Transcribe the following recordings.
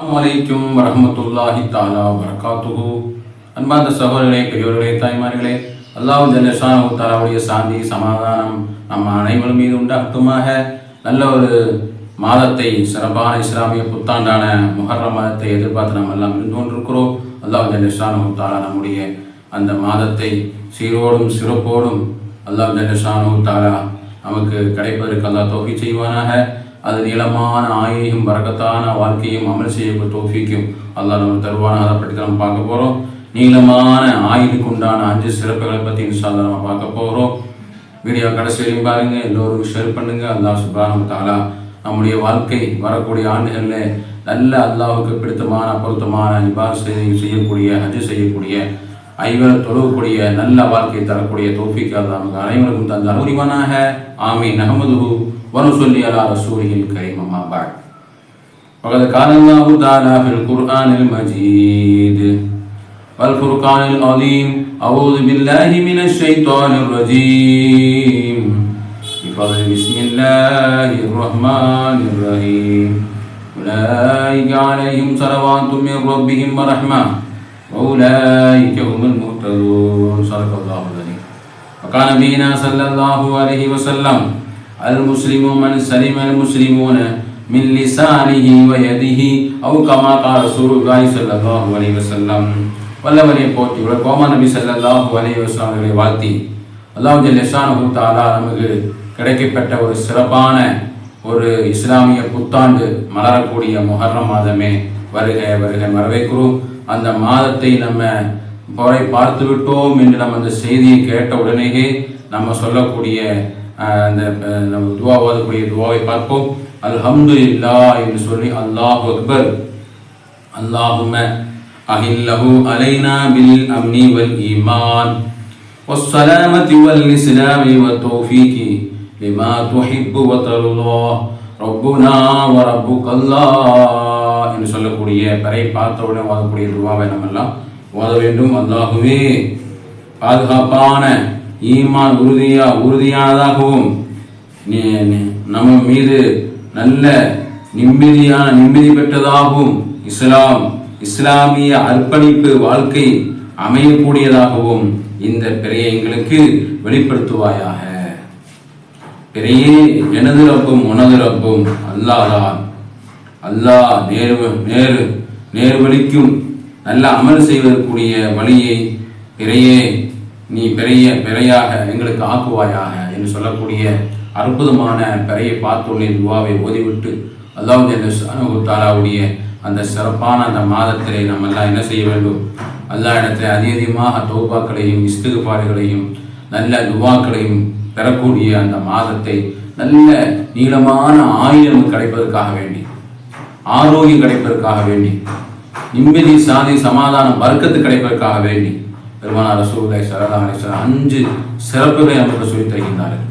அலைக்கும் வரமத்துல்லாஹி தாலா வரகாத்துஹு அன்பார்ந்த சகோதரர்களே பெரியோர்களே தாய்மார்களே அல்லாஹ் ஜல்லஷானு தாலாவுடைய சாந்தி சமாதானம் நம்ம அனைவரும் மீது உண்டாகட்டுமாக. நல்ல ஒரு மாதத்தை சிறப்பான இஸ்லாமிய புத்தாண்டான முஹர்ரம் மாதத்தை எதிர்பார்த்து நாம் எல்லாம் இருந்து கொண்டிருக்கிறோம். அல்லாஹ் ஜல்லஷானு தாலா நம்முடைய அந்த மாதத்தை சீரோடும் சிறப்போடும் அல்லாஹ் ஜல்லஷானு தாலா நமக்கு கிடைப்பதற்கு அல்லாஹ் தோஃபி செய்வானாக. அது நீளமான ஆயையும் பறக்கத்தான வாழ்க்கையும் அமல் செய்ய தோஃபிக்கும். அல்லாஹ் நம்ம தருவான அதை பற்றி நம்ம பார்க்க போகிறோம் நீளமான ஆயுளுக்கு உண்டான அஞ்சு சிறப்புகளை பற்றி இன்ஷால்லா நம்ம பார்க்க போகிறோம் வீடியோ கடைசியிலையும் பாருங்கள் பாருங்க எல்லோருக்கும் ஷேர் பண்ணுங்க. அல்லாஹ் சுப்ரானம் தாலா நம்முடைய வாழ்க்கை வரக்கூடிய ஆண்டுகளில் நல்ல அல்லாவுக்கு பிடித்தமான பொருத்தமான இபாஸ் செய்யக்கூடிய ஹஜ் செய்யக்கூடிய ஐவர் தொழுவக்கூடிய நல்ல வாழ்க்கையை தரக்கூடிய தோஃபிக்கு அல்லாஹ் நமக்கு அனைவருக்கும் தந்த அனுரிவானாக ஆமை நகமதுஹு ونصلي على رسوله الكريم أما بعد. وقد قال الله تعالى في القرآن المجيد والفرقان العظيم أعوذ بالله من الشيطان الرجيم. بفضل بسم الله الرحمن الرحيم. أولئك عليهم صلوات من ربهم ورحمة. وأولئك هم المهتدون. صدق الله العظيم. وكان نبينا صلى الله عليه وسلم المسلم من سلم المسلمون من لسانه ويده أو كما قال رسول الله صلى الله عليه وسلم வல்லவரை போற்றி உள்ள கோமா நபி ஸல்லல்லாஹு அலைஹி வஸல்லம் அவர்களை வாழ்த்தி அல்லாஹ் ஜல்லஷானஹு தஆலா நமக்கு கிடைக்கப்பட்ட ஒரு சிறப்பான ஒரு இஸ்லாமிய புத்தாண்டு மலரக்கூடிய முஹர்ரம் மாதமே வருக வருக வரவேற்கிறோம் அந்த மாதத்தை நம்ம போரை பார்த்து விட்டோம் என்று நம்ம அந்த செய்தியை கேட்ட உடனேயே நம்ம சொல்லக்கூடிய ஆஹ், அந்த அஹ், நம்ம துவா ஓதக்கூடிய துவாவை பார்ப்போம் அல்ஹம்துலில்லா என்று சொல்லி அல்லாஹ் அக்பர் اللهم أهله علينا بالأمن والإيمان والسلامة والإسلام والتوفيق لما تحب وترضى ربنا وربك الله என்று சொல்லக்கூடிய பறை பார்த்தவுடன் ஓதக்கூடிய துவாவை நம்ம எல்லாம் ஓத வேண்டும் அல்லாஹுவே பாதுகாப்பான ஈமான் உறுதியா உறுதியானதாகவும் நம்ம மீது நல்ல நிம்மதியான நிம்மதி பெற்றதாகவும் இஸ்லாம் இஸ்லாமிய அர்ப்பணிப்பு வாழ்க்கை அமையக்கூடியதாகவும் இந்த பிறையை எங்களுக்கு வெளிப்படுத்துவாயாக. பிறையே எனது ரப்பும் உனது ரப்பும் அல்லாதான். அல்லாஹ் நேரு நேரு நேர்வழிக்கும் நல்ல அமல் செய்வதற்குரிய வழியை பிறையே நீ பெரிய பிறையாக எங்களுக்கு ஆக்குவாயாக என்று சொல்லக்கூடிய அற்புதமான பிறையை பார்த்துள்ள துவாவை ஓதிவிட்டு அல்லாஹ் தாலாவுடைய அந்த சிறப்பான அந்த மாதத்திலே நம்ம எல்லாம் என்ன செய்ய வேண்டும்? அல்லா இடத்துல அதிகமாக தௌபாக்களையும் இஸ்துகுபாடுகளையும் நல்ல துவாக்களையும் பெறக்கூடிய அந்த மாதத்தை நல்ல நீளமான ஆயுதம் கிடைப்பதற்காக வேண்டி ஆரோக்கியம் கிடைப்பதற்காக வேண்டி நிம்மதி சாதி சமாதானம் வர்க்கத்து கிடைப்பதற்காக வேண்டி பெருமான ரசூலுல்லாஹி சரதா அலிஸ்லாம் அஞ்சு சிறப்புகளை நம்மகிட்ட சொல்லி தருகின்றார்கள்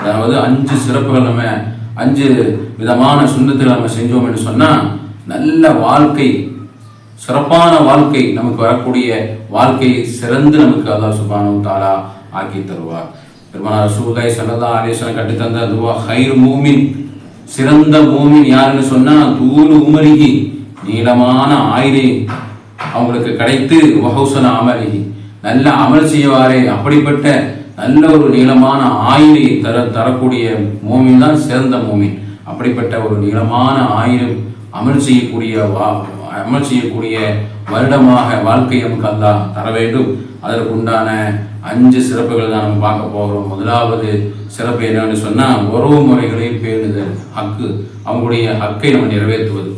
அதாவது அஞ்சு சிறப்புகள் நம்ம அஞ்சு விதமான சுண்ணத்துகளை நம்ம செஞ்சோம் என்று சொன்னால் நல்ல வாழ்க்கை சிறப்பான வாழ்க்கை நமக்கு வரக்கூடிய வாழ்க்கையை சிறந்து நமக்கு அல்லா சுபானு தாலா ஆக்கி தருவார். பெருமானார் ரசூலுல்லாஹி சரதா அலைஹி கட்டித்தந்த துவா ஹைர் மூமின் சிறந்த மூமின் யாருன்னு சொன்னால் தூணு உமரிகி நீளமான ஆயுதை அவங்களுக்கு கிடைத்து வஹௌசன அமலிகி நல்ல அமல் செய்வாரே. அப்படிப்பட்ட நல்ல ஒரு நீளமான ஆயுளை தர தரக்கூடிய மூமின் தான் சிறந்த மோமின். அப்படிப்பட்ட ஒரு நீளமான ஆயுளும் அமல் செய்யக்கூடிய வா அமல் செய்யக்கூடிய வருடமாக வாழ்க்கை நமக்கு தர வேண்டும். அதற்கு உண்டான அஞ்சு சிறப்புகள் தான் நம்ம பார்க்க போகிறோம். முதலாவது சிறப்பு என்னன்னு சொன்னால் உறவு முறைகளை பேணுதல் ஹக்கு. அவங்களுடைய ஹக்கை நம்ம நிறைவேற்றுவது.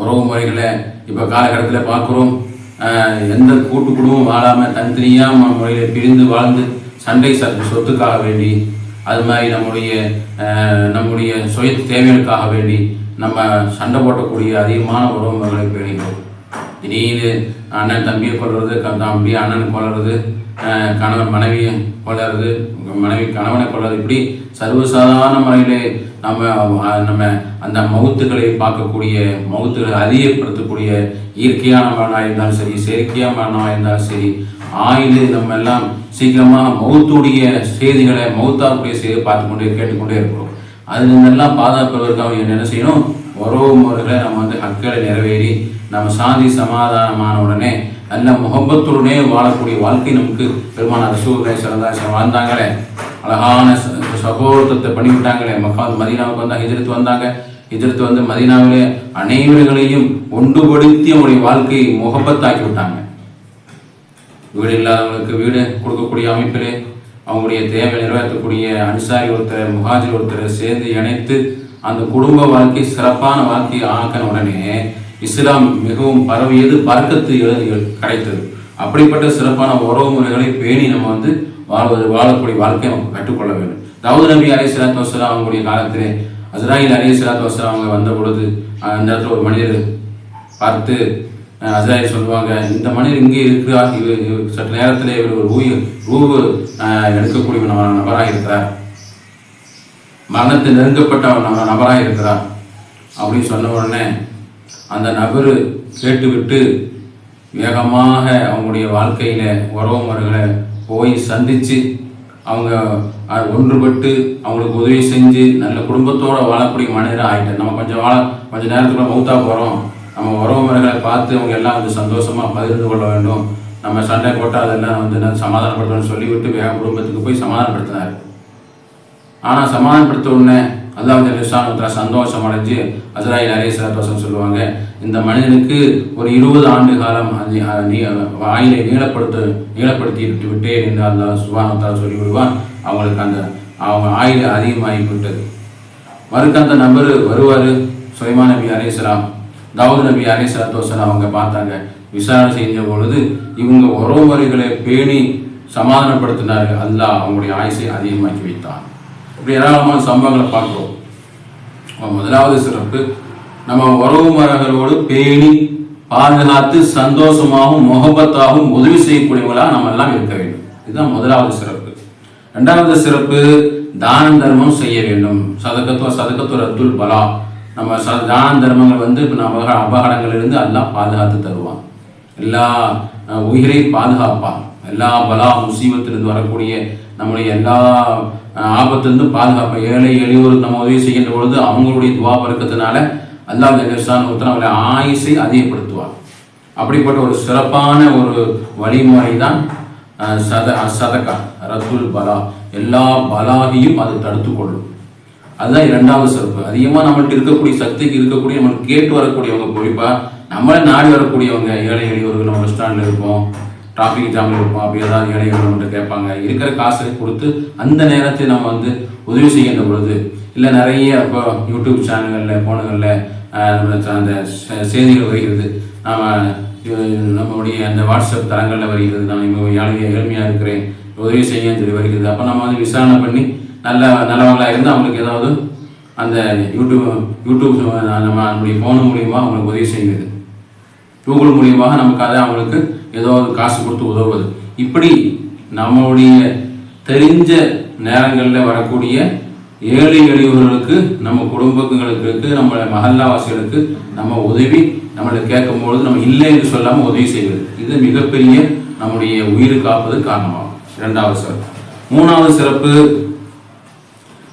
உறவு முறைகளை இப்போ காலகட்டத்தில் பார்க்குறோம். எந்த கூட்டு குடும்பம் வாழாமல் தனித்தனியாக முறையில் பிரிந்து வாழ்ந்து சண்டை சத்து சொத்துக்காக வேண்டி அது மாதிரி நம்முடைய நம்முடைய சுய தேவைகளுக்காக வேண்டி நம்ம சண்டை போட்டக்கூடிய அதிகமான உறவு முறைகளை பேணுகிறோம் இது அண்ணன் தம்பியை கொள்வது க- தம்பி அண்ணன் கொள்வது கணவன் மனைவியை கொள்வது மனைவி கணவனை கொள்வது இப்படி சர்வசாதாரண முறையிலே நம்ம நம்ம அந்த மவுத்துக்களை பார்க்கக்கூடிய மவுத்துகளை அதிகப்படுத்தக்கூடிய இயற்கையான மரணமாக இருந்தாலும் சரி செயற்கையான மரணமாக இருந்தாலும் சரி ஆயுள் நம்ம எல்லாம் சீக்கிரமாக மவுத்துடைய செய்திகளை மவுத்தாக்கூடிய செய்தியை பார்த்து கொண்டே கேட்டுக்கொண்டே இருக்கிறோம். அது இருந்தெல்லாம் பாதுகாப்பதற்காக என்ன செய்யணும்? உறவு முறைகளை நம்ம வந்து அக்களை நிறைவேறி நம்ம சாந்தி சமாதானமான உடனே நல்ல முகப்பத்துடனே வாழக்கூடிய வாழ்க்கை நமக்கு பெருமான ரசூலை சிறந்தாசம் வாழ்ந்தாங்களே. அழகான சகோதரத்தை பண்ணிவிட்டாங்களே. மக்கால் மதீனாவுக்கு வந்தாங்க எதிர்த்து வந்தாங்க. எதிர்த்து வந்து மதீனாவிலே அனைவர்களையும் ஒன்றுபடுத்தி அவருடைய வாழ்க்கையை முகப்பத்தாக்கி விட்டாங்க. வீடு இல்லாதவங்களுக்கு வீடு கொடுக்கக்கூடிய அமைப்பிலே அவங்களுடைய தேவை நிறைவேற்றக்கூடிய அன்சாரி ஒருத்தர் முகாஜர் ஒருத்தர் சேர்ந்து இணைத்து அந்த குடும்ப வாழ்க்கை சிறப்பான வாழ்க்கையை ஆக்கின உடனே இஸ்லாம் மிகவும் பரவியது பறக்கத்து எழு- கிடைத்தது அப்படிப்பட்ட சிறப்பான உறவு முறைகளை பேணி நம்ம வந்து வாழ்வது வாழக்கூடிய வாழ்க்கையை நம்ம கற்றுக்கொள்ள வேண்டும். தாவூத் நபி அலி சலாத்து வசலாம் அவங்களுடைய காலத்திலே அஸ்ராயில் அலி சலாத்து வசலாம் அவங்க வந்த பொழுது அந்த இடத்துல ஒரு மனிதர் பார்த்து அஸ்ராயில் சொல்லுவாங்க இந்த மனிதர் இங்கே இருக்கிறார் இவர் சற்று நேரத்தில் இவர் ஒரு ஊய் ரூவு எடுக்கக்கூடிய நபராக இருக்கிறார். மரணத்தை நெருங்கப்பட்ட நபராக இருக்கிறார். அப்படின்னு சொன்ன உடனே அந்த நபர் கேட்டுவிட்டு வேகமாக அவங்களுடைய வாழ்க்கையில் உறவு முறைகளை போய் சந்தித்து அவங்க ஒன்றுபட்டு அவங்களுக்கு உதவி செஞ்சு நல்ல குடும்பத்தோடு வாழக்கூடிய மனிதராக ஆகிட்டேன் நம்ம கொஞ்சம் வாழ கொஞ்ச நேரத்துக்குள்ள மௌத்தா போகிறோம் நம்ம உறவு முறைகளை பார்த்து அவங்க எல்லாம் வந்து சந்தோஷமாக பகிர்ந்து கொள்ள வேண்டும். நம்ம சண்டை போட்டால் அதெல்லாம் வந்து என்ன சமாதானப்படுத்தணும்னு சொல்லிவிட்டு வேக குடும்பத்துக்கு போய் சமாதானப்படுத்தினார். ஆனால் சமாதானப்படுத்த உடனே அல்லாஹ் ஜல்லிஷானுத்தரா சந்தோஷம் அடைஞ்சு அசராயில் அலே சலாத்தோசம் சொல்லுவாங்க இந்த மனிதனுக்கு ஒரு இருபது ஆண்டு காலம் அது, நீ ஆயிலை நீளப்படுத்த நீளப்படுத்தி விட்டு விட்டேன் என்று அல்லாஹ் சுபானத்தால் சொல்லி விடுவான் அவங்களுக்கு அந்த அவங்க ஆயுள் அதிகமாகி விட்டது. மறுக்க அந்த நபர் வருவார் சுயமா நபி அலேஸ்லாம் தாவூத் நபி அலேஸ்லாத்தோசன் அவங்க பார்த்தாங்க. விசாரணை செஞ்ச பொழுது இவங்க உறவுமுறைகளை பேணி சமாதானப்படுத்தினார் அல்லாஹ் அவங்களுடைய ஆயுசை அதிகமாக்கி வைத்தான். இப்படி ஏராளமான சம்பவங்களை பார்க்குறோம். முதலாவது சிறப்பு நம்ம உறவு மரங்களோடு பேணி பாதுகாத்து சந்தோஷமாகவும் முகபத்தாகவும் உதவி செய்யக்கூடியவங்களா நம்ம எல்லாம் இருக்க வேண்டும். இதுதான் முதலாவது சிறப்பு. ரெண்டாவது சிறப்பு தான தர்மம் செய்ய வேண்டும். சதக்கத்துவ சதக்கத்துவ அப்துல் பலா. நம்ம ச தான தர்மங்கள் வந்து இப்போ நம்ம அபகடங்களிலிருந்து எல்லாம் பாதுகாத்து தருவான். எல்லா உயிரையும் பாதுகாப்பான். எல்லா பலா முசீபத்திலிருந்து வரக்கூடிய நம்முடைய எல்லா ஆபத்திலிருந்து பாதுகாப்பு ஏழை எளியோருக்கு நம்ம உதவி செய்கின்ற பொழுது அவங்களுடைய துவா பறக்கத்தினால அல்லாஹ் ஜெகஸ்தான் ஒருத்தர் அவங்களை ஆயுசை அதிகப்படுத்துவார். அப்படிப்பட்ட ஒரு சிறப்பான ஒரு வழிமுறை தான் சத சதக்கா ரத்துல் பலா. எல்லா பலாவையும் அது தடுத்து கொள்ளும். அதுதான் இரண்டாவது சிறப்பு. அதிகமாக நம்மள்கிட்ட இருக்கக்கூடிய சக்திக்கு இருக்கக்கூடிய நம்மளுக்கு கேட்டு வரக்கூடியவங்க குறிப்பாக நம்மளை நாடி வரக்கூடியவங்க ஏழை எளியவர்கள் நம்ம பஸ் ஸ்டாண்டில் இருப்போம் டிராஃபிக் ஜாமில் இருப்போம் அப்படி ஏதாவது ஏழைகள் கேட்பாங்க. இருக்கிற காசை கொடுத்து அந்த நேரத்தை நம்ம வந்து உதவி செய்கின்ற பொழுது இல்லை நிறைய இப்போ யூடியூப் சேனல்களில் போனங்களில் அந்த செய்திகள் வருகிறது. நாம் நம்மளுடைய அந்த வாட்ஸ்அப் தளங்களில் வருகிறது. நான் இவங்க ஏழை ஏழ்மையாக இருக்கிறேன் உதவி செய்யன்னு சொல்லி வருகிறது. அப்போ நம்ம வந்து விசாரணை பண்ணி நல்ல நல்லவங்களாக இருந்து அவங்களுக்கு ஏதாவது அந்த யூடியூப் யூடியூப் நம்ம நம்முடைய ஃபோன் மூலியமாக அவங்களுக்கு உதவி செய்யுது கூகுள் மூலியமாக நமக்கு அதை அவங்களுக்கு ஏதோ ஒரு காசு கொடுத்து உதவுவது. இப்படி நம்மளுடைய தெரிஞ்ச நேரங்களில் வரக்கூடிய ஏழை எளியவர்களுக்கு நம்ம குடும்பங்களுக்கு நம்ம மகல்லாவாசிகளுக்கு நம்ம உதவி நம்மளை கேட்கும்பொழுது நம்ம இல்லை என்று சொல்லாமல் உதவி செய்வது. இது மிகப்பெரிய நம்முடைய உயிர் காப்பது காரணமாகும். இரண்டாவது சிறப்பு. மூணாவது சிறப்பு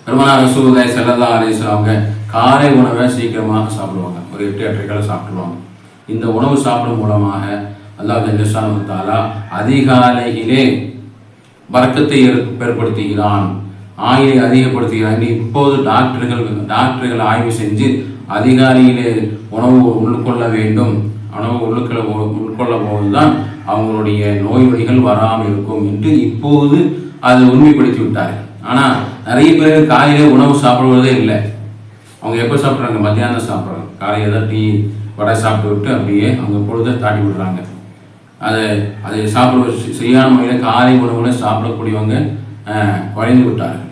பெருமனார் ரசூலுல்லாஹி செல்லதா அலைஹி காரை அவங்க காலை உணவை சீக்கிரமாக சாப்பிடுவாங்க. ஒரு எட்டு எட்டரைக்கால சாப்பிடுவாங்க இந்த உணவு சாப்பிடும் மூலமாக அல்லாஹ் ஜல்லஷானு தாலா அதிகாலையிலே வர்க்கத்தை ஏற்படுத்துகிறான். ஆயிலை அதிகப்படுத்துகிறான். இப்போது டாக்டர்கள் டாக்டர்கள் ஆய்வு செஞ்சு அதிகாலையிலே உணவு உள்கொள்ள வேண்டும். உணவு உள்ளுக்குள்ள உட்கொள்ள போதுதான் அவங்களுடைய நோய் வழிகள் வராமல் இருக்கும் என்று இப்போது அதை உண்மைப்படுத்தி விட்டார் ஆனால் நிறைய பேர் காலையிலே உணவு சாப்பிடுவதே இல்லை. அவங்க எப்போ சாப்பிட்றாங்க? மத்தியானம் சாப்பிட்றாங்க. காலையில் தான் டீ வடை சாப்பிட்டு விட்டு அப்படியே அவங்க பொழுதை தாட்டி விடுறாங்க. அதை அதை சாப்பிட சரியான முறையில் காலை உணவுகளை சாப்பிடக்கூடியவங்க குறைந்து விட்டார்கள்.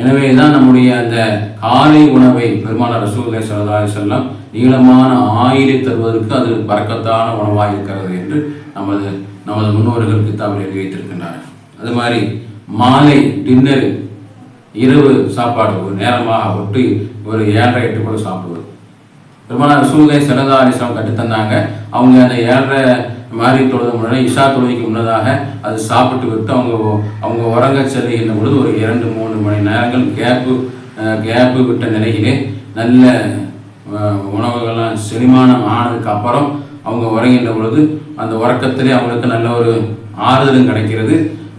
எனவே தான் நம்முடைய அந்த காலை உணவை பெருமான ரசூலை சல்லா செல்லாம் நீளமான ஆயிலை தருவதற்கு அது பறக்கத்தான உணவாக இருக்கிறது என்று நமது நமது முன்னோர்கள் கித்தாபில் எழுதி வைத்திருக்கின்றார்கள். அது மாதிரி மாலை டின்னர் இரவு சாப்பாடு ஒரு நேரமாக ஒட்டி ஒரு ஏழரை எட்டு கூட சாப்பிடுவது. பெருமான ரசூலை சரதா அலிஸ்லாம் கற்றுத்தந்தாங்க அவங்க அந்த ஏழரை மாறி தொழுது முன்னாடி இஷா தொழுகைக்கு முன்னதாக அது சாப்பிட்டு விட்டு அவங்க அவங்க உறங்க செல்லுகின்ற பொழுது ஒரு இரண்டு மூணு மணி நேரங்கள் கேப்பு கேப்பு விட்ட நிலையிலே நல்ல உணவுகள்லாம் செரிமானம் ஆனதுக்கு அப்புறம் அவங்க உறங்கின்ற பொழுது அந்த உறக்கத்திலே அவங்களுக்கு நல்ல ஒரு ஆறுதலும் கிடைக்கிறது.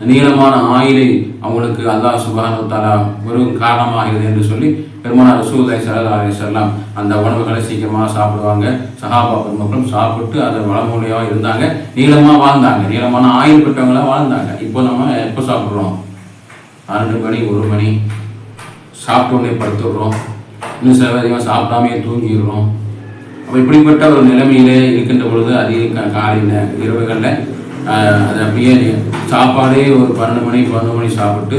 நீளமான ஆயிலை அவங்களுக்கு அல்லாஹ் சுபானுத்தாலா வெறும் காரணமாகிறது என்று சொல்லி பெருமானார் ரசூதை சல்லா அலிசல்லாம் அந்த உணவுகளை சீக்கிரமாக சாப்பிடுவாங்க. சஹாபா பெருமக்களும் சாப்பிட்டு அதை வளமுறையாக இருந்தாங்க. நீளமாக வாழ்ந்தாங்க. நீளமான ஆயுள் பெற்றவங்களாம் வாழ்ந்தாங்க. இப்போ நம்ம எப்போ சாப்பிட்றோம்? பன்னெண்டு மணி ஒரு மணி. சாப்பிட்ட படுத்துடுறோம். இன்னும் சில அதிகமாக சாப்பிடாமே தூங்கிடுறோம். அப்போ இப்படிப்பட்ட ஒரு நிலைமையிலே இருக்கின்ற பொழுது அதிக காலையில் இரவுகளில் அது அப்படியே சாப்பாடே ஒரு பன்னெண்டு மணி பதினொன்று மணி சாப்பிட்டு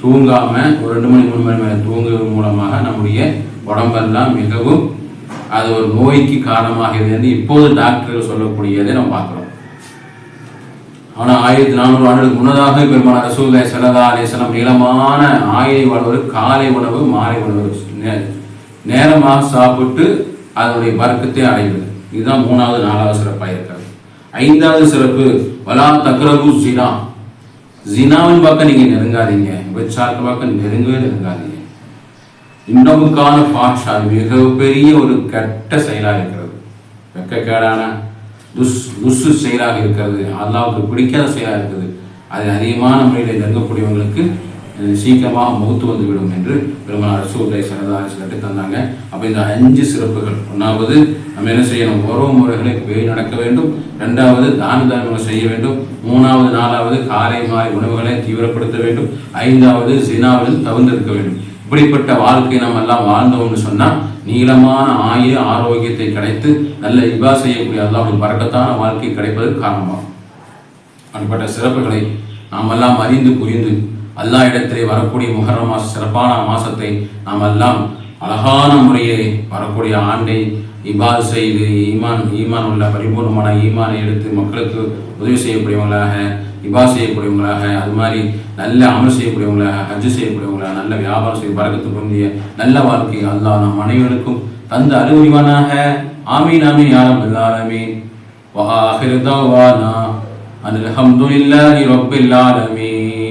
தூங்காமல் ஒரு ரெண்டு மணி மூணு மணி மேலே தூங்குவது மூலமாக நம்முடைய உடம்பெல்லாம் மிகவும் அது ஒரு நோய்க்கு காரணமாகிறது இப்போது டாக்டர்கள் சொல்லக்கூடியதை நம்ம பார்க்குறோம். ஆனால் ஆயிரத்தி நானூறு ஆண்டுகளுக்கு முன்னதாக பெருமான ரசூலை சல்லா அலிஸ்லாம் நீளமான ஆயிலை உணவு காலை உணவு மாலை உணவு நேரமாக சாப்பிட்டு அதனுடைய வர்க்கத்தை அடைவது. இதுதான் மூணாவது நாலாவது சிறப்பாக இருக்கிறது. ஐந்தாவது சிறப்பு வலா தக்ரபு ஜினா ஜினாவின் பக்கம் நீங்க நெருங்காதீங்க. விபச்சாரத்து பக்கம் நெருங்கவே நெருங்காதீங்க. இன்னமுக்கான பாஷா மிகப்பெரிய ஒரு கெட்ட செயலாக இருக்கிறது. வெக்கக்கேடான துஸ் துசு செயலாக இருக்கிறது. அல்லாவுக்கு பிடிக்காத செயலாக இருக்குது. அது அதிகமான முறையில் நெருங்கக்கூடியவங்களுக்கு சீக்கிரமாக முகத்து வந்துவிடும் என்று பெருமாள் ரசூலை சரதாரி கட்டு தந்தாங்க. அப்போ இந்த அஞ்சு சிறப்புகள் ஒன்றாவது நம்ம என்ன செய்யணும்? உறவு முறைகளை பேய் நடக்க வேண்டும். ரெண்டாவது தான தர்மங்கள் செய்ய வேண்டும். மூணாவது நாலாவது காலை மாலை உணவுகளை தீவிரப்படுத்த வேண்டும். ஐந்தாவது சினாவில் தவிர்த்திருக்க வேண்டும். இப்படிப்பட்ட வாழ்க்கை நம்ம எல்லாம் வாழ்ந்தோம்னு சொன்னால் நீளமான ஆயுத ஆரோக்கியத்தை கிடைத்து நல்ல இபா செய்யக்கூடிய அல்லாவுடைய பறக்கத்தான வாழ்க்கை கிடைப்பதற்கு காரணமாகும். அப்படிப்பட்ட சிறப்புகளை நாம் எல்லாம் அறிந்து புரிந்து அல்லாஹ் இடத்திலே வரக்கூடிய முஹர்ரம் மாச சிறப்பான மாசத்தை நாம் எல்லாம் அழகான முறையை வரக்கூடிய ஆண்டை இபாத் செய்து ஈமான் ஈமான் உள்ள பரிபூர்ணமான ஈமானை எடுத்து மக்களுக்கு உதவி செய்யக்கூடியவங்களாக இபா செய்யக்கூடியவங்களாக அது மாதிரி நல்ல அமல் செய்யக்கூடியவங்களாக ஹஜ்ஜு செய்யக்கூடியவங்களாக நல்ல வியாபாரம் செய்ய பறக்கத்து பொருந்திய நல்ல வாழ்க்கை அல்லாஹ் நம் அனைவருக்கும் தந்து அறிவுரிவானாக ஆமீன் ஆமீன் யாரம் எல்லாரமீன் وآخر دعوانا أن الحمد لله رب العالمين